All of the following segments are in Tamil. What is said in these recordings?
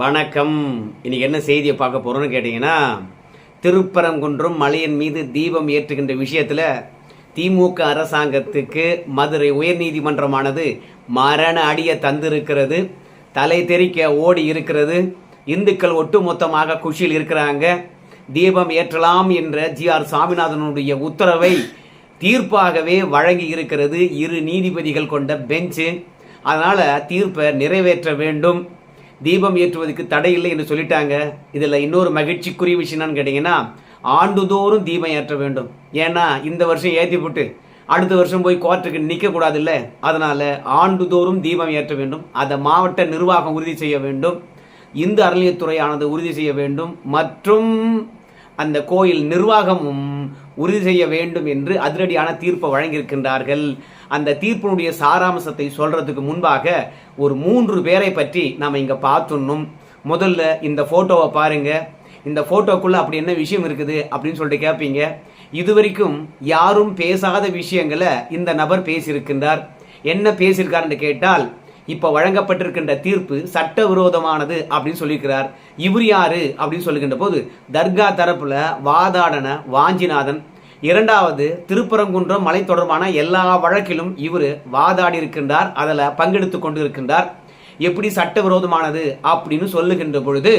வணக்கம். இன்னைக்கு என்ன செய்தியை பார்க்க போறோம்னு கேட்டிங்கன்னா திருப்பரங்குன்றம் மலையின் மீது தீபம் ஏற்றுகின்ற விஷயத்தில் திமுக அரசாங்கத்துக்கு மதுரை உயர்நீதிமன்றமானது மரண அடியை தந்திருக்கிறது தலை தெறிக்க ஓடி இருக்கிறது இந்துக்கள் ஒட்டுமொத்தமாக குஷியில் இருக்கிறாங்க தீபம் ஏற்றலாம் என்ற ஜி ஆர் சாமிநாதனுடைய உத்தரவை தீர்ப்பாகவே வழங்கி இருக்கிறது இரு நீதிபதிகள் கொண்ட பெஞ்சு. அதனால் தீர்ப்பை நிறைவேற்ற வேண்டும். தீபம் ஏற்றுவதற்கு தடை இல்லை என்று சொல்லிட்டாங்க. இதில் இன்னொரு மகிழ்ச்சிக்குரிய விஷயம் என்னன்னு கேட்டிங்கன்னா ஆண்டுதோறும் தீபம் ஏற்ற வேண்டும். ஏன்னா இந்த வருஷம் ஏற்றி போட்டு அடுத்த வருஷம் போய் கோர்ட்டுக்கு நிற்கக்கூடாது இல்லை அதனால் ஆண்டுதோறும் தீபம் ஏற்ற வேண்டும். அதை மாவட்ட நிர்வாகம் உறுதி செய்ய வேண்டும். இந்து அறநிலையத்துறையானது உறுதி செய்ய வேண்டும். மற்றும் அந்த கோயில் நிர்வாகமும் உறுதி செய்ய வேண்டும் என்று அதிரடியான தீர்ப்பை வழங்கியிருக்கின்றார்கள். அந்த தீர்ப்பினுடைய சாராம்சத்தை சொல்றதுக்கு முன்பாக ஒரு மூன்று பேரை பற்றி நாம் இங்க பார்த்துடணும் முதல்ல இந்த போட்டோவை பாருங்க. இந்த போட்டோக்குள்ள அப்படி என்ன விஷயம் இருக்குது அப்படின்னு சொல்லிட்டு கேட்பீங்க இதுவரைக்கும் யாரும் பேசாத விஷயங்களை இந்த நபர் பேசியிருக்கின்றார். என்ன பேசியிருக்காருன்னு கேட்டால் இப்போ வழங்கப்பட்டிருக்கின்ற தீர்ப்பு சட்டவிரோதமானது அப்படின்னு சொல்லியிருக்கிறார். இவர் யாரு அப்படின்னு சொல்லுகின்ற போது தர்கா தரப்புல வாதாடன வாஞ்சிநாதன் இரண்டாவது திருப்பரங்குன்றம் மலை தொடர்பான எல்லா வழக்கிலும் இவர் வாதாடி இருக்கின்றார் அதில் பங்கெடுத்து கொண்டு இருக்கின்றார் எப்படி சட்டவிரோதமானது அப்படின்னு சொல்லுகின்ற பொழுது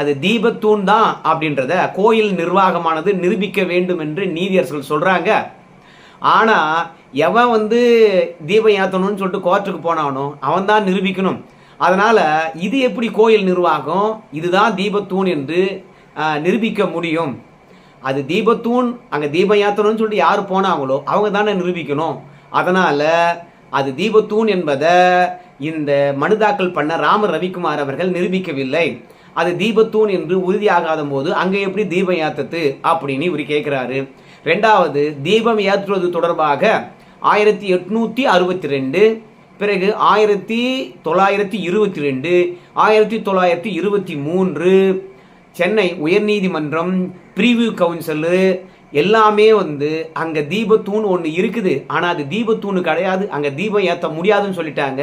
அது தீபத்தூண் தான் அப்படின்றத கோயில் நிர்வாகமானது நிரூபிக்க வேண்டும் என்று நீதியரசர்கள் சொல்கிறாங்க ஆனால் எவன் வந்து தீபம் ஏற்றணும்னு சொல்லிட்டு கோர்ட்டுக்கு போனானோ அவன் தான் நிரூபிக்கணும். அதனால் இது எப்படி கோயில் நிர்வாகம்? இதுதான் தீபத்தூண் என்று நிரூபிக்க முடியும். அது தீபத்தூண் அங்கே தீபம் ஏற்றணும்னு சொல்லிட்டு யார் போனாங்களோ அவங்க தானே நிரூபிக்கணும். அதனால் அது தீபத்தூண் என்பதை இந்த மனு தாக்கல் பண்ண ராம ரவிக்குமார் அவர்கள் நிரூபிக்கவில்லை. அது தீபத்தூண் என்று உறுதியாகாத போது அங்கே எப்படி தீபம் ஏத்தது அப்படின்னு இவர் கேட்குறாரு ரெண்டாவது தீபம் ஏற்றுவது தொடர்பாக ஆயிரத்தி எட்நூற்றி அறுபத்தி ரெண்டு பிறகு ஆயிரத்தி தொள்ளாயிரத்தி இருபத்தி ரெண்டு ஆயிரத்தி தொள்ளாயிரத்தி இருபத்தி மூன்று சென்னை உயர்நீதிமன்றம் ப்ரீவியூ கவுன்சிலு எல்லாமே வந்து அங்கே தீபத்தூண் ஒன்று இருக்குது. ஆனால் அது தீபத்தூணு கிடையாது. அங்கே தீபம் ஏற்ற முடியாதுன்னு சொல்லிட்டாங்க.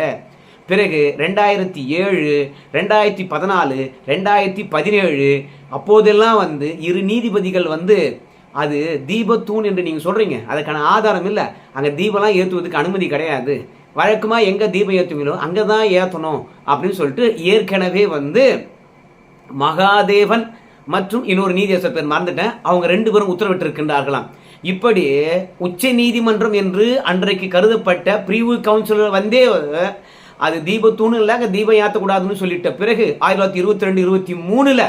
பிறகு ரெண்டாயிரத்தி ஏழு ரெண்டாயிரத்தி பதினாலு ரெண்டாயிரத்தி பதினேழு அப்போதெல்லாம் வந்து இரு நீதிபதிகள் வந்து அது தீபத்தூண் என்று நீங்கள் சொல்கிறீங்க அதுக்கான ஆதாரம் இல்லை. அங்கே தீபம்லாம் ஏற்றுவதுக்கு அனுமதி கிடையாது. வழக்கமாக எங்கே தீபம் ஏற்றுவீங்களோ அங்கே தான் ஏற்றணும் அப்படின்னு சொல்லிட்டு ஏற்கனவே வந்து மகாதேவன் மற்றும் இன்னொரு நீதியரசர் பேர் மறந்துட்டேன். அவங்க ரெண்டு பேரும் உத்தரவிட்டிருக்கின்றார்களாம். இப்படி உச்ச நீதிமன்றம் என்று அன்றைக்கு கருதப்பட்ட பிரிவு கவுன்சிலர் வந்தே அது தீபத்தூணு இல்லை அங்கே தீபம் ஏற்றக்கூடாதுன்னு சொல்லிட்ட பிறகு ஆயிரத்தி தொள்ளாயிரத்தி இருபத்தி ரெண்டு இருபத்தி மூணில்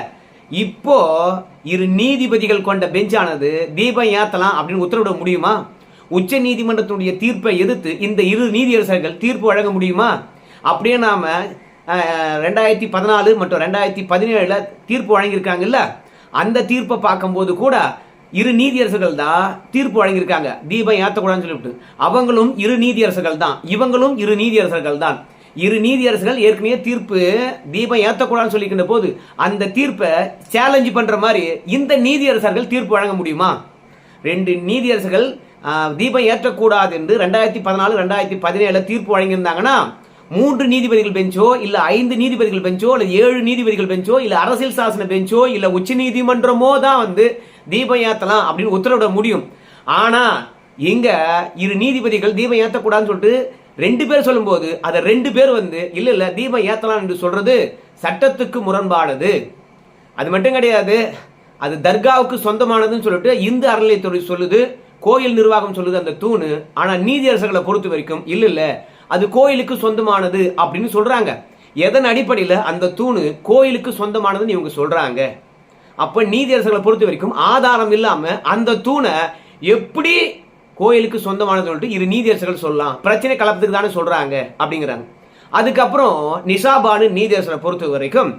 இப்போ இரு நீதிபதிகள் கொண்ட பெஞ்சானது தீபம் ஏற்றலாம் அப்படின்னு உத்தரவிட முடியுமா? உச்ச நீதிமன்றத்தினுடைய தீர்ப்பை எதிர்த்து இந்த இரு நீதியரசர்கள் தீர்ப்பு வழங்க முடியுமா? அப்படியே நாம ரெண்டாயிரத்தி பதினாலு மற்றும் ரெண்டாயிரத்தி பதினேழில் தீர்ப்பு வழங்கியிருக்காங்கல்ல? அந்த தீர்ப்பை பார்க்கும்போது கூட இரு நீதியரசுகள் தான் தீர்ப்பு வழங்கியிருக்காங்க. தீபம் ஏற்றக்கூடாதுன்னு சொல்லிவிட்டு. அவங்களும் இரு நீதியரசுகள் தான். இவங்களும் இரு நீதியரசர்கள் தான். இரு நீதியரசுகள் ஏற்கனவே தீர்ப்பு தீபம் ஏற்றக்கூடாதுன்னு சொல்லிக்கின்ற போது அந்த தீர்ப்பை சேலஞ்சு பண்ணுற மாதிரி இந்த நீதியரசர்கள் தீர்ப்பு வழங்க முடியுமா? ரெண்டு நீதியரசுகள் தீபம் ஏற்றக்கூடாது என்று ரெண்டாயிரத்தி பதினாலு ரெண்டாயிரத்தி பதினேழில் தீர்ப்பு வழங்கியிருந்தாங்கன்னா மூன்று நீதிபதிகள் பெஞ்சோ இல்ல ஐந்து நீதிபதிகள் பெஞ்சோ இல்ல ஏழு நீதிபதிகள் பெஞ்சோ இல்ல அரசியல் சாசன பெஞ்சோ இல்ல உச்ச நீதிமன்றமோ தான் வந்து தீபம் ஏத்தலாம் அப்படின்னு உத்தரவிட முடியும். ஆனா இங்க இரு நீதிபதிகள் தீபம் ஏத்தக்கூடாதுன்னு சொல்லிட்டு ரெண்டு பேர் சொல்லும்போது அதை ரெண்டு பேர் வந்து இல்ல இல்ல தீபம் ஏத்தலாம் என்று சொல்றது சட்டத்துக்கு முரண்பானது. அது மட்டும் கிடையாது அது தர்காவுக்கு சொந்தமானதுன்னு சொல்லிட்டு இந்து அறநிலையத்துறை சொல்லுது கோயில் நிர்வாகம் சொல்லுது அந்த தூணு ஆனா நீதியரசர்களை பொறுத்த வரைக்கும் இல்ல இல்ல அது கோயிலுக்கு சொந்தமானது அப்படின்னு சொல்கிறாங்க எதன் அடிப்படையில் அந்த தூணு கோயிலுக்கு சொந்தமானதுன்னு இவங்க சொல்கிறாங்க அப்போ நீதியரசர்களை பொறுத்த வரைக்கும் ஆதாரம் இல்லாமல் அந்த தூணை எப்படி கோயிலுக்கு சொந்தமானது சொல்லிட்டு இரு நீதியரசர்கள் சொல்லலாம். பிரச்சனை கலப்பத்துக்கு தானே சொல்கிறாங்க அப்படிங்கிறாங்க. அதுக்கப்புறம் நிஷாபானு நீதியரசரை பொறுத்த வரைக்கும்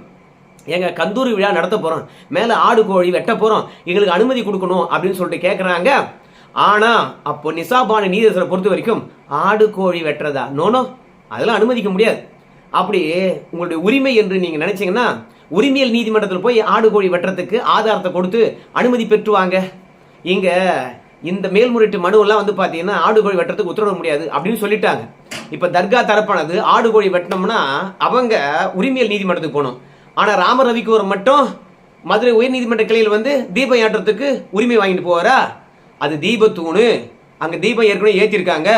எங்கள் கந்தூரி விழா நடத்த போகிறோம் மேலே ஆடு கோழி வெட்ட போகிறோம் எங்களுக்கு அனுமதி கொடுக்கணும் அப்படின்னு சொல்லிட்டு கேட்குறாங்க ஆனா அப்போ நிசாபானு நீதியரசரை பொறுத்த வரைக்கும் ஆடு கோழி வெட்டுறதா? நோனோ அதெல்லாம் அனுமதிக்க முடியாது. அப்படி உங்களுடைய உரிமை என்று நீங்க நினைச்சீங்கன்னா உரிமையல் நீதிமன்றத்தில் போய் ஆடு கோழி வெட்டுறதுக்கு ஆதாரத்தை கொடுத்து அனுமதி பெற்றுவாங்க. இங்க இந்த மேல்முறையீட்டு மனுவெல்லாம் வந்து பார்த்தீங்கன்னா ஆடு கோழி வெட்டுறதுக்கு உத்தரவிட முடியாது அப்படின்னு சொல்லிட்டாங்க. இப்போ தர்கா தரப்பானது ஆடு கோழி வெட்டினோம்னா அவங்க உரிமையல் நீதிமன்றத்துக்கு போகணும். ஆனால் ராம ரவிக்குவர் மட்டும் மதுரை உயர்நீதிமன்ற கிளையில் வந்து தீபம் ஏற்றத்துக்கு உரிமை வாங்கிட்டு போவாரா? அது தீபத்தூணு. அங்கே தீபம் ஏற்கனவே ஏற்றிருக்காங்க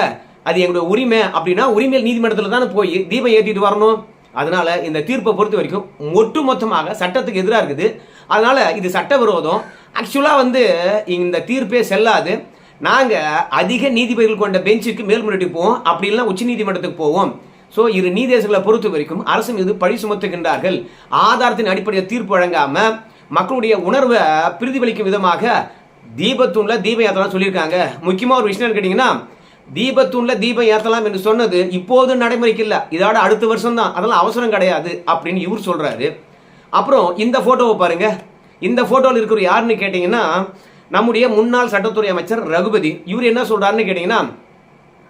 அது எங்களுடைய உரிமை. அப்படின்னா உரிமையில் நீதிமன்றத்தில் தானே போய் தீபம் ஏற்றிட்டு வரணும். அதனால இந்த தீர்ப்பை பொறுத்த வரைக்கும் ஒட்டு மொத்தமாக சட்டத்துக்கு எதிராக இருக்குது. அதனால இது சட்டவிரோதம். ஆக்சுவலாக வந்து இந்த தீர்ப்பே செல்லாது. நாங்கள் அதிக நீதிபதிகள் கொண்ட பெஞ்சுக்கு மேல்முறையீட்டு போவோம். அப்படி இல்லை உச்ச நீதிமன்றத்துக்கு போவோம். ஸோ இரு நீதேசங்களை பொறுத்த வரைக்கும் அரசு மீது பழி சுமத்துகின்றார்கள். ஆதாரத்தின் அடிப்படையில் தீர்ப்பு வழங்காமல் மக்களுடைய உணர்வை பிரதிபலிக்கும் விதமாக தீபத்தூண்ல தீபம் ஏற்றலாம் சொல்லியிருக்காங்க. முக்கியமாக ஒரு விஷயம் கேட்டிங்கன்னா தீபத்தூண்ல தீபம் ஏற்றலாம் என்று சொன்னது இப்போது நடைமுறைக்கு இல்லை. இதோட அடுத்த வருஷம் தான் அதெல்லாம் அவசரம் கிடையாது அப்படின்னு இவர் சொல்றாரு. அப்புறம் இந்த போட்டோவை பாருங்க. இந்த ஃபோட்டோவில் இருக்கிற யாருன்னு கேட்டிங்கன்னா நம்முடைய முன்னாள் சட்டத்துறை அமைச்சர் ரகுபதி. இவர் என்ன சொல்றாருன்னு கேட்டிங்கன்னா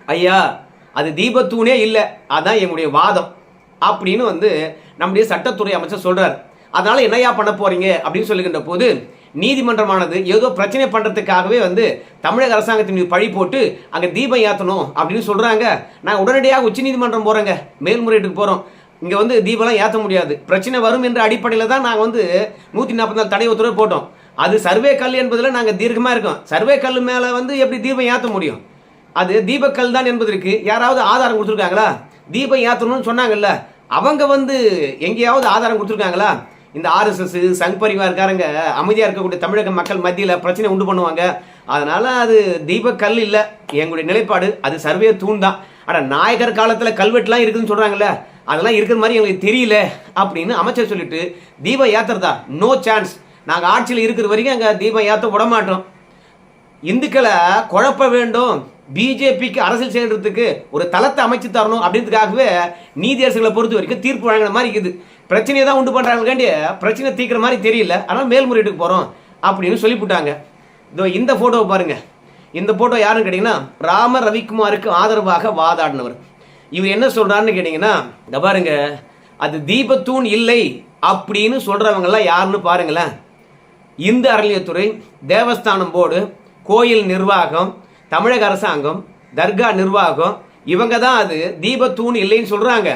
ஐயா அது தீபத்தூணே இல்லை. அதான் எங்களுடைய வாதம். அப்படின்னு வந்து நம்முடைய சட்டத்துறை அமைச்சர் சொல்கிறார் அதனால என்னையா பண்ண போறீங்க? அப்படின்னு சொல்லுகின்ற போது நீதிமன்றமானது ஏதோ பிரச்சனை பண்ணுறதுக்காகவே வந்து தமிழக அரசாங்கத்தின் மீது பழி போட்டு அங்கே தீபம் ஏற்றணும் அப்படின்னு சொல்கிறாங்க நாங்கள் உடனடியாக உச்ச நீதிமன்றம் மேல்முறையீட்டுக்கு போகிறோம் இங்கே வந்து தீபம்லாம் ஏற்ற முடியாது. பிரச்சனை வரும் என்ற அடிப்படையில் தான் நாங்கள் வந்து நூற்றி நாற்பத்தி நாலு தடை உத்தரவு போட்டோம். அது சர்வே கல் என்பதில் நாங்கள் தீர்க்கமாக இருக்கோம். சர்வே கல் மேலே வந்து எப்படி தீபம் ஏற்ற முடியும்? அது தீபக்கல் தான் என்பதற்கு யாராவது ஆதாரம் கொடுத்துருக்காங்களா? தீபம் ஏற்றணும்னு சொன்னாங்கல்ல. அவங்க வந்து எங்கேயாவது ஆதாரம் கொடுத்துருக்காங்களா? இந்த ஆர்எஸ்எஸ் சங் பரிவார்காரங்க அமைதியாக இருக்கக்கூடிய தமிழக மக்கள் மத்தியில் பிரச்சனை உண்டு பண்ணுவாங்க. அதனால் அது தீபக்கல் இல்லை. எங்களுடைய நிலைப்பாடு அது சர்வே தூண் தான். ஆனால் நாயகர் காலத்தில் கல்வெட்டுலாம் இருக்குதுன்னு சொல்கிறாங்கல்ல அதெல்லாம் இருக்கிற மாதிரி எங்களுக்கு தெரியல அப்படின்னு அமைச்சர் சொல்லிட்டு தீபம் ஏத்துறதா? நோ சான்ஸ் நாங்கள் ஆட்சியில் இருக்கிற வரைக்கும் அங்கே தீபம் ஏற்ற விட மாட்டோம். இந்துக்களை குழப்ப வேண்டும். பிஜேபிக்கு அரசியல் செய்யறதுக்கு ஒரு தளத்தை அமைச்சு தரணும் அப்படின்றதுக்காகவே நீதியரசுகளை பொறுத்த வரைக்கும் தீர்ப்பு வழங்குற மாதிரி இருக்குது. பிரச்சனையை தான் உண்டு பண்றாங்க பிரச்சனை தீர்க்கிற மாதிரி தெரியல. ஆனால் மேல்முறையீட்டுக்கு போகிறோம் அப்படின்னு சொல்லிவிட்டாங்க இதோ இந்த ஃபோட்டோவை பாருங்கள் இந்த ஃபோட்டோ யாருன்னு கேட்டிங்கன்னா ராம ரவிக்குமாருக்கு ஆதரவாக வாதாடினவர். இவர் என்ன சொல்கிறாருன்னு கேட்டிங்கன்னா இந்த பாருங்க. அது தீபத்தூண் இல்லை அப்படின்னு சொல்கிறவங்கெல்லாம் யாருன்னு பாருங்களேன். இந்து அறநிலையத்துறை தேவஸ்தானம் போர்டு கோயில் நிர்வாகம் தமிழக அரசாங்கம் தர்கா நிர்வாகம் இவங்க தான் அது. தீபத்தூண் இல்லைன்னு சொல்கிறாங்க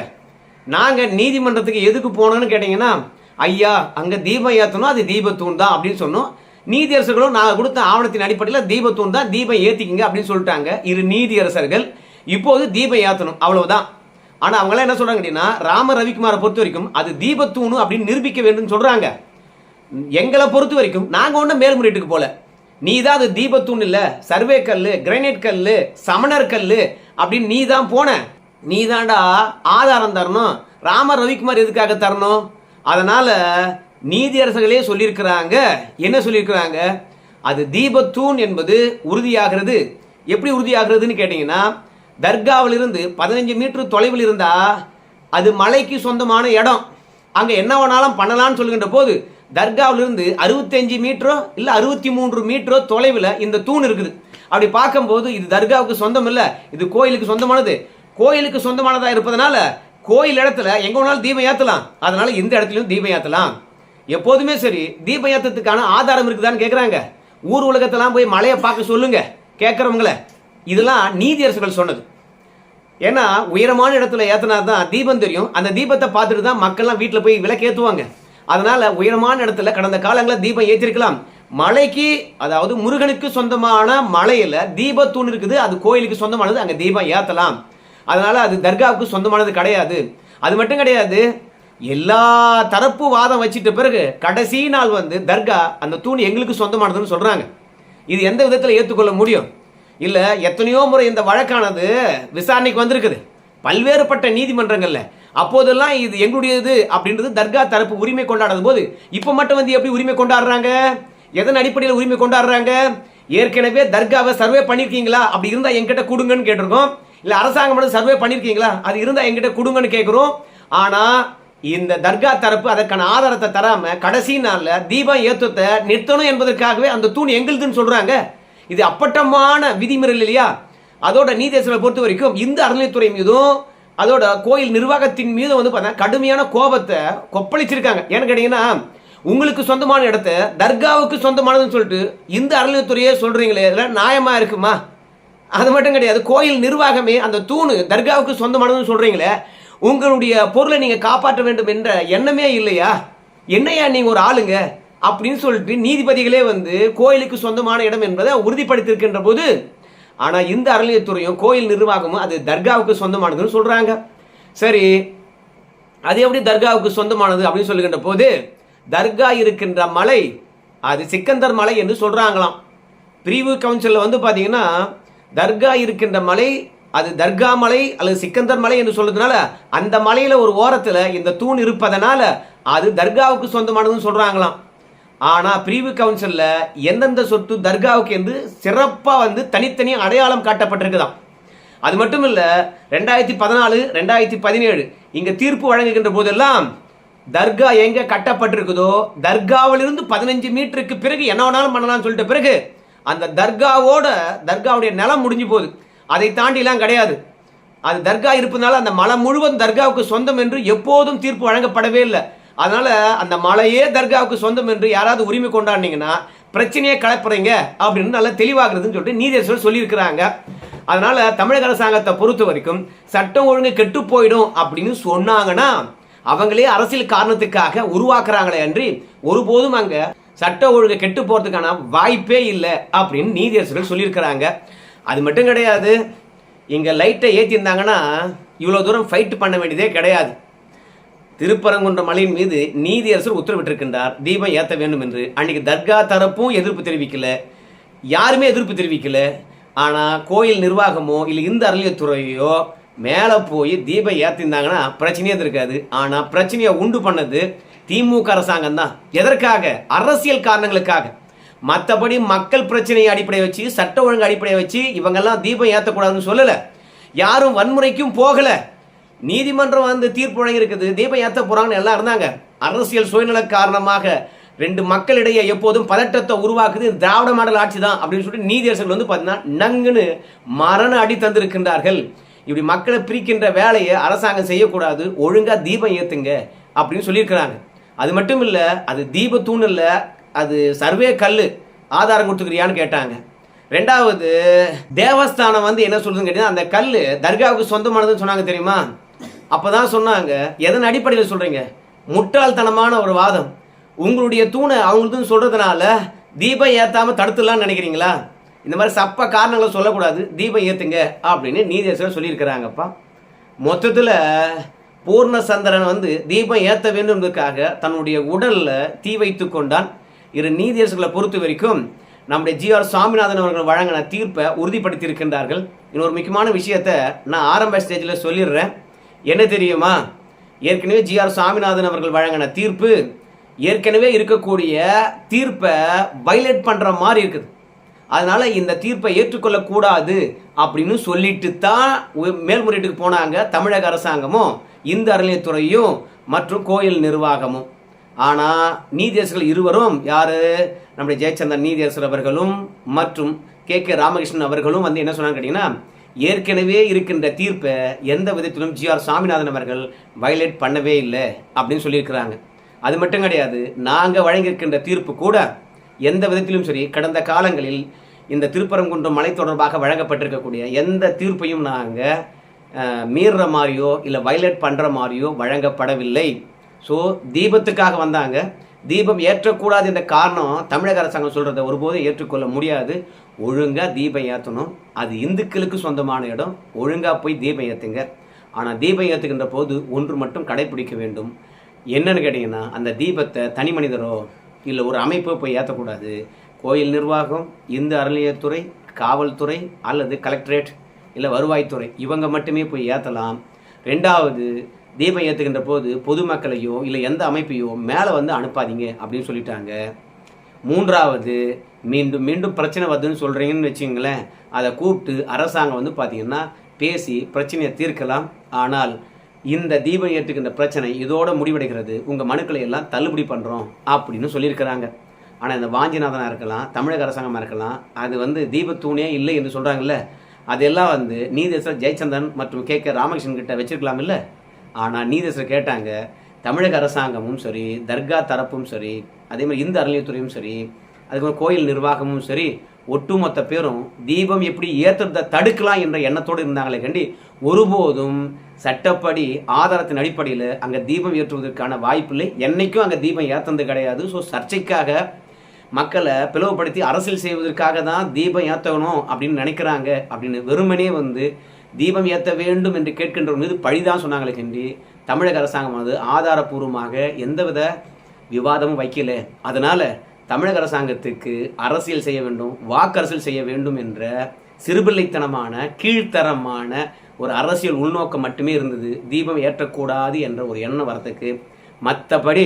நாங்கள் நீதிமன்றத்துக்கு எதுக்கு போனோன்னு கேட்டிங்கன்னா ஐயா அங்கே தீபம் ஏற்றணும் அது தீபத்தூண் தான் அப்படின்னு சொன்னோம். நீதியரசர்களும் நான் கொடுத்த ஆவணத்தின் அடிப்படையில் தீபத்தூண் தான் தீபம் ஏற்றிக்கிங்க அப்படின்னு சொல்லிட்டாங்க. இரு நீதியரசர்கள் இப்போது தீபம் ஏற்றணும் அவ்வளவுதான். ஆனால் அவங்களாம் என்ன சொல்கிறாங்க அப்படின்னா ராம ரவிக்குமாரை பொறுத்த வரைக்கும் அது தீபத்தூணு அப்படின்னு நிரூபிக்க வேண்டும்னு சொல்கிறாங்க எங்களை பொறுத்த வரைக்கும் நாங்கள் ஒன்றும் மேல்முறையீட்டுக்கு போல. நீ தான் அது தீபத்தூண் இல்லை சர்வே கல் கிரைனைட் கல் சமணர் கல் அப்படின்னு நீ தான் போன. நீ தாண்டா ஆதாரம் தரணும் ராம ரவிக்குமார் எதுக்காக தரணும்? அதனால் நீதியரசர்களே சொல்லியிருக்கிறாங்க. என்ன சொல்லியிருக்கிறாங்க? அது தீபத்தூண் என்பது உறுதியாகிறது. எப்படி உறுதியாகிறதுன்னு கேட்டிங்கன்னா தர்காவிலிருந்து பதினஞ்சு மீட்டர் தொலைவில் இருந்தால் அது மலைக்கு சொந்தமான இடம். அங்கே என்ன வேணாலும் பண்ணலாம்னு சொல்லுகின்ற போது தர்காவிலிருந்து அறுபத்தஞ்சு மீட்டரோ இல்லை அறுபத்தி மூன்று மீட்டரோ தொலைவில் இந்த தூண் இருக்குது. அப்படி பார்க்கும்போது இது தர்காவுக்கு சொந்தம் இல்லை இது கோயிலுக்கு சொந்தமானது. கோயிலுக்கு சொந்தமானதாக இருப்பதனால கோயில் இடத்துல எங்கே வேணாலும் தீபம் ஏற்றலாம் அதனால இந்த இடத்துலையும் தீபம் ஏற்றலாம் எப்போதுமே சரி தீபம் ஏற்றத்துக்கான ஆதாரம் இருக்குதான்னு கேட்குறாங்க ஊர் உலகத்தெல்லாம் போய் மலையை பார்க்க சொல்லுங்க கேட்குறவங்கள இதெல்லாம் நீதியரசுகள் சொன்னது. ஏன்னா உயரமான இடத்துல ஏற்றினா தான் தீபம் தெரியும். அந்த தீபத்தை பார்த்துட்டு தான் மக்கள்லாம் வீட்டில் போய் விளக்கேற்றுவாங்க அதனால உயரமான இடத்துல கடந்த காலங்களில் தீபம் ஏற்றிருக்கலாம். மலைக்கு அதாவது முருகனுக்கு சொந்தமான மலையில தீபத்தூண் இருக்குது அது கோயிலுக்கு சொந்தமானது அங்க தீபம் ஏத்தலாம். அதனால அது தர்காவுக்கு சொந்தமானது கிடையாது. அது மட்டும் கிடையாது எல்லா தரப்பு வாதம் வச்சிட்ட பிறகு கடைசி நாள் வந்து தர்கா அந்த தூண் எங்களுக்கு சொந்தமானதுன்னு சொல்றாங்க. இது எந்த விதத்தில் ஏற்றுக்கொள்ள முடியும்? இல்ல எத்தனையோ முறை இந்த வழக்கானது விசாரணைக்கு வந்திருக்குது. பல்வேறுபட்ட நீதிமன்றங்கள்ல அப்போதெல்லாம் இது எங்களுடையது அப்படின்றது தர்கா தரப்பு உரிமை கொண்டாடும் போது இப்போ மட்டும் வந்து எப்படி உரிமை கொண்டாடுறாங்க? எதன் அடிப்படையில் உரிமை கொண்டாடுறாங்க? ஏற்கனவே தர்காவை சர்வே பண்ணியிருக்கீங்களா அப்படி இருந்தால் என்கிட்ட கொடுங்கன்னு கேட்டிருக்கோம். இல்லை அரசாங்கம் மட்டும் சர்வே பண்ணியிருக்கீங்களா அது இருந்தால் எங்கிட்ட கொடுங்கன்னு கேட்குறோம் ஆனால் இந்த தர்கா தரப்பு அதற்கான ஆதாரத்தை தராம கடைசி நாளில் தீபம் ஏத்தத்தை நிறுத்தணும் என்பதற்காகவே அந்த தூண் எங்களுதுன்னு சொல்றாங்க. இது அப்பட்டமான விதிமுறை இல்லையா? அதோட நீதேசங்களை பொறுத்த வரைக்கும் இந்த அறநிலைத்துறை மீதும் அதோட கோயில் நிர்வாகத்தின் மீது வந்து பார்த்தா கடுமையான கோபத்தை கொப்பளிச்சிருக்காங்க. ஏன்னு கேட்டீங்கன்னா உங்களுக்கு சொந்தமான இடத்த தர்காவுக்கு சொந்தமானதுன்னு சொல்லிட்டு இந்த அறநிலையத்துறையே சொல்கிறீங்களே இதெல்லாம் நியாயமாக இருக்குமா? அது மட்டும் கிடையாது கோயில் நிர்வாகமே அந்த தூணு தர்காவுக்கு சொந்தமானதுன்னு சொல்கிறீங்களே உங்களுடைய பொருளை நீங்கள் காப்பாற்ற வேண்டும் என்ற எண்ணமே இல்லையா? என்னையா நீங்கள் ஒரு ஆளுங்க? அப்படின்னு சொல்லிட்டு நீதிபதிகளே வந்து கோயிலுக்கு சொந்தமான இடம் என்பதை உறுதிப்படுத்தியிருக்கின்ற போது ஆனால் இந்த அறநிலையத்துறையும் கோயில் நிர்வாகமும் அது தர்காவுக்கு சொந்தமானதுன்னு சொல்கிறாங்க சரி அது எப்படி தர்காவுக்கு சொந்தமானது அப்படின்னு சொல்லுகின்ற போது தர்கா இருக்கின்ற மலை அது சிக்கந்தர் மலை என்று சொல்கிறாங்களாம் பிரிவு கவுன்சிலில் வந்து பார்த்தீங்கன்னா தர்கா இருக்கின்ற மலை அது தர்கா மலை அல்லது சிக்கந்தர் மலை என்று சொல்றதுனால அந்த மலையில் ஒரு ஓரத்தில் இந்த தூண் இருப்பதனால அது தர்காவுக்கு சொந்தமானதுன்னு சொல்கிறாங்களாம் ஆனால் பிரிவு கவுன்சிலில் எந்தெந்த சொத்து தர்காவுக்கு என்று சிறப்பாக வந்து தனித்தனி அடையாளம் காட்டப்பட்டிருக்குதாம். அது மட்டும் இல்லை ரெண்டாயிரத்தி பதினாலு ரெண்டாயிரத்தி பதினேழு இங்கே தீர்ப்பு வழங்குகின்ற போதெல்லாம் தர்கா எங்கே கட்டப்பட்டிருக்குதோ தர்காவிலிருந்து பதினஞ்சு மீட்டருக்கு பிறகு என்ன வேணாலும் பண்ணலாம்னு சொல்லிட்ட பிறகு அந்த தர்காவோட தர்காவுடைய நிலம் முடிஞ்சு போகுது. அதை தாண்டிலாம் கிடையாது. அது தர்கா இருப்பதனால அந்த மலை முழுவதும் தர்காவுக்கு சொந்தம் என்று எப்போதும் தீர்ப்பு வழங்கப்படவே இல்லை. அதனால அந்த மலையே தர்காவுக்கு சொந்தம் என்று யாராவது உரிமை கொண்டாடினீங்கன்னா பிரச்சனையே கலப்புறீங்க அப்படின்னு நல்லா தெளிவாகிறதுன்னு சொல்லிட்டு நீதியரசர் சொல்லியிருக்கிறாங்க. அதனால தமிழக அரசாங்கத்தை பொறுத்த வரைக்கும் சட்டம் ஒழுங்கு கெட்டு போயிடும் அப்படின்னு சொன்னாங்கன்னா அவங்களே அரசியல் காரணத்துக்காக உருவாக்குறாங்களே அன்றி ஒருபோதும் அங்க சட்ட ஒழுங்கு கெட்டு போறதுக்கான வாய்ப்பே இல்லை அப்படின்னு நீதியரசர்கள் சொல்லியிருக்கிறாங்க. அது மட்டும் கிடையாது. இங்க லைட்டை ஏற்றிருந்தாங்கன்னா இவ்வளோ தூரம் ஃபைட் பண்ண வேண்டியதே கிடையாது. திருப்பரங்குன்ற மலையின் மீது நீதியரசர் உத்தரவிட்டிருக்கின்றார். தீபம் ஏற்ற வேண்டும் என்று. அன்னைக்கு தர்கா தரப்பும் எதிர்ப்பு தெரிவிக்கல. யாருமே எதிர்ப்பு தெரிவிக்கல. ஆனால் கோயில் நிர்வாகமோ இல்லை இந்த அறநிலையத்துறையோ மேலே போய் தீபம் ஏற்றிருந்தாங்கன்னா பிரச்சனையே இருக்காது ஆனால் பிரச்சனையை உண்டு பண்ணது திமுக அரசாங்கம் தான். எதற்காக? அரசியல் காரணங்களுக்காக. மற்றபடி மக்கள் பிரச்சனையை அடிப்படையை வச்சு சட்ட ஒழுங்கு அடிப்படையை வச்சு இவங்கெல்லாம் தீபம் ஏற்றக்கூடாதுன்னு சொல்லலை. யாரும் வன்முறைக்கும் போகலை. நீதிமன்றம் வந்து தீர்ப்பு வழங்கியிருக்குது. தீபம் ஏற்ற போகிறாங்கன்னு எல்லாம் இருந்தாங்க. அரசியல் சுயநல காரணமாக ரெண்டு மக்களிடையே எப்போதும் பதட்டத்தை உருவாக்குது. திராவிட மாடல் ஆட்சி தான் அப்படின்னு சொல்லிட்டு நீதியரசர்கள் வந்து பார்த்தீங்கன்னா நங்குன்னு மரண அடி தந்திருக்கின்றார்கள். இப்படி மக்களை பிரிக்கின்ற வேலையை அரசாங்கம் செய்யக்கூடாது. ஒழுங்காக தீபம் ஏற்றுங்க அப்படின்னு சொல்லியிருக்கிறாங்க. அது மட்டும் இல்லை அது தீபத்தூண் இல்லை அது சர்வே கல் ஆதாரம் கொடுத்துக்கிறியான்னு கேட்டாங்க. ரெண்டாவது தேவஸ்தானம் வந்து என்ன சொல்றதுன்னு கேட்டீங்கன்னா அந்த கல் தர்காவுக்கு சொந்தமானதுன்னு சொன்னாங்க தெரியுமா? அப்போ தான் சொன்னாங்க. எதன் அடிப்படையில் சொல்கிறீங்க முட்டாள்தனமான ஒரு வாதம். உங்களுடைய தூணை அவங்களுக்கு சொல்கிறதுனால தீபம் ஏற்றாமல் தடுத்துடலாம்னு நினைக்கிறீங்களா? இந்த மாதிரி சப்ப காரணங்களை சொல்லக்கூடாது. தீபம் ஏற்றுங்க அப்படின்னு நீதியரசர் சொல்லியிருக்கிறாங்கப்பா. மொத்தத்தில் பூர்ணசந்திரன் வந்து தீபம் ஏற்ற வேண்டும்ன்றதுக்காக தன்னுடைய உடலில் தீ வைத்து கொண்டான். இரு நீதியரசுகளை பொறுத்த வரைக்கும் நம்முடைய ஜிஆர் சுவாமிநாதன் அவர்கள் வழங்கின தீர்ப்பை உறுதிப்படுத்தி இருக்கின்றார்கள் இன்னொரு முக்கியமான விஷயத்த நான் ஆரம்ப ஸ்டேஜில் சொல்லிடுறேன். என்ன தெரியுமா? ஏற்கனவே ஜிஆர் சாமிநாதன் அவர்கள் வழங்கின தீர்ப்பு ஏற்கனவே இருக்கக்கூடிய தீர்ப்பை வைலேட் பண்ணுற மாதிரி இருக்குது. அதனால் இந்த தீர்ப்பை ஏற்றுக்கொள்ளக்கூடாது அப்படின்னு சொல்லிட்டு தான் மேல்முறையீட்டுக்கு போனாங்க தமிழக அரசாங்கமும் இந்து அறநிலையத்துறையும் மற்றும் கோயில் நிர்வாகமும். ஆனால் நீதியரசர்கள் இருவரும் யார்? நம்முடைய ஜெயச்சந்திரன் நீதியரசர் அவர்களும் மற்றும் கே கே ராமகிருஷ்ணன் அவர்களும் வந்து என்ன சொன்னாங்க கேட்டிங்கன்னா ஏற்கனவே இருக்கின்ற தீர்ப்பை எந்த விதத்திலும் ஜி ஆர் சாமிநாதன் அவர்கள் வயலேட் பண்ணவே இல்லை அப்படின்னு சொல்லியிருக்கிறாங்க. அது மட்டும் கிடையாது நாங்கள் வழங்கியிருக்கின்ற தீர்ப்பு கூட எந்த விதத்திலும் சரி கடந்த காலங்களில் இந்த திருப்பரங்குன்றம் மலை தொடர்பாக வழங்கப்பட்டிருக்கக்கூடிய எந்த தீர்ப்பையும் நாங்கள் மீறுற மாதிரியோ இல்லை வயலேட் பண்ணுற மாதிரியோ வழங்கப்படவில்லை. ஸோ தீபத்துக்காக வந்தாங்க. தீபம் ஏற்றக்கூடாது என்ற காரணம் தமிழக அரசாங்கம் சொல்கிறத ஒருபோதும் ஏற்றுக்கொள்ள முடியாது. ஒழுங்காக தீபம் ஏற்றணும் அது இந்துக்களுக்கு சொந்தமான இடம். ஒழுங்காக போய் தீபம் ஏற்றுங்க ஆனால் தீபம் ஏற்றுகின்ற போது ஒன்று மட்டும் கடைபிடிக்க வேண்டும். என்னன்னு கேட்டிங்கன்னா அந்த தீபத்தை தனி மனிதரோ இல்லை ஒரு அமைப்போ போய் ஏற்றக்கூடாது கோயில் நிர்வாகம் இந்து அறநிலையத்துறை காவல்துறை அல்லது கலெக்டரேட் இல்லை வருவாய்த்துறை இவங்க மட்டுமே போய் ஏற்றலாம் ரெண்டாவது தீபம் ஏற்றுகின்ற போது பொதுமக்களையோ இல்லை எந்த அமைப்பையோ மேலே வந்து அனுப்பாதீங்க அப்படின்னு சொல்லிட்டாங்க. மூன்றாவது மீண்டும் மீண்டும் பிரச்சனை வருதுன்னு சொல்கிறீங்கன்னு வச்சுங்களேன் அதை கூப்பிட்டு அரசாங்கம் வந்து பார்த்தீங்கன்னா பேசி பிரச்சனையை தீர்க்கலாம். ஆனால் இந்த தீபம் ஏற்றுக்கின்ற பிரச்சனை இதோட முடிவடைகிறது. உங்கள் மனுக்களை எல்லாம் தள்ளுபடி பண்ணுறோம் அப்படின்னு சொல்லியிருக்கிறாங்க. ஆனால் இந்த வாஞ்சிநாதனாக இருக்கலாம் தமிழக அரசாங்கமாக இருக்கலாம் அது வந்து தீபத்தூணே இல்லை என்று சொல்கிறாங்கல்ல அதெல்லாம் வந்து நீதேசர் ஜெயச்சந்திரன் மற்றும் கே. கே. ராமகிருஷ்ணன் கிட்ட வச்சிருக்கலாம் இல்லை ஆனால் நீதேசர் கேட்டாங்க தமிழக அரசாங்கமும் சரி தர்கா தரப்பும் சரி அதே மாதிரி இந்து அறநிலையத்துறையும் சரி அதுக்கப்புறம் கோயில் நிர்வாகமும் சரி ஒட்டுமொத்த பேரும் தீபம் எப்படி ஏற்றுறதை தடுக்கலாம் என்ற எண்ணத்தோடு இருந்தாங்களே கண்டி ஒருபோதும் சட்டப்படி ஆதாரத்தின் அடிப்படையில் அங்கே தீபம் ஏற்றுவதற்கான வாய்ப்பில்லை என்றைக்கும் அங்கே தீபம் ஏற்றுறது கிடையாது. ஸோ சர்ச்சைக்காக மக்களை பிளவுபடுத்தி அரசியல் செய்வதற்காக தான் தீபம் ஏற்றணும் அப்படின்னு நினைக்கிறாங்க அப்படின்னு வெறுமனே வந்து தீபம் ஏற்ற வேண்டும் என்று கேட்கின்றவர் மீது பழிதான் சொன்னாங்களே கண்டி தமிழக அரசாங்கம் வந்து ஆதாரபூர்வமாக எந்தவித விவாதமும் வைக்கல. அதனால தமிழக அரசாங்கத்துக்கு அரசியல் செய்ய வேண்டும் வாக்கரசியல் செய்ய வேண்டும் என்ற சிறுபிள்ளைத்தனமான கீழ்த்தரமான ஒரு அரசியல் உள்நோக்கம் மட்டுமே இருந்தது. தீபம் ஏற்றக்கூடாது என்ற ஒரு எண்ணம் வரத்துக்கு மற்றபடி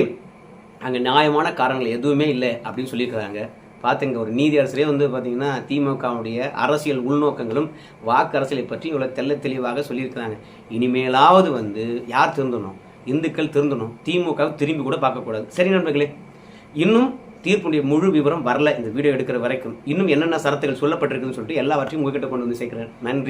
அங்கே நியாயமான காரணங்கள் எதுவுமே இல்லை அப்படின்னு சொல்லியிருக்கிறாங்க. பார்த்துங்க ஒரு நீதி அரசரே வந்து பார்த்திங்கன்னா திமுகவுடைய அரசியல் உள்நோக்கங்களும் வாக்கு அரசியலை பற்றி இவ்வளோ தெல்ல தெளிவாக சொல்லியிருக்கிறாங்க. இனிமேலாவது வந்து யார் திருந்தணும்? இந்துக்கள் திருந்தணும் திமுக திரும்பி கூட பார்க்கக்கூடாது. சரி நண்பர்களே இன்னும் தீர்ப்புடைய முழு விவரம் வரல இந்த வீடியோ எடுக்கிற வரைக்கும். இன்னும் என்னென்ன சரத்துகள் சொல்லப்பட்டிருக்குன்னு சொல்லிட்டு எல்லாவற்றையும் உங்ககிட்ட கொண்டு வந்து சேர்க்கிறேன். நன்றி.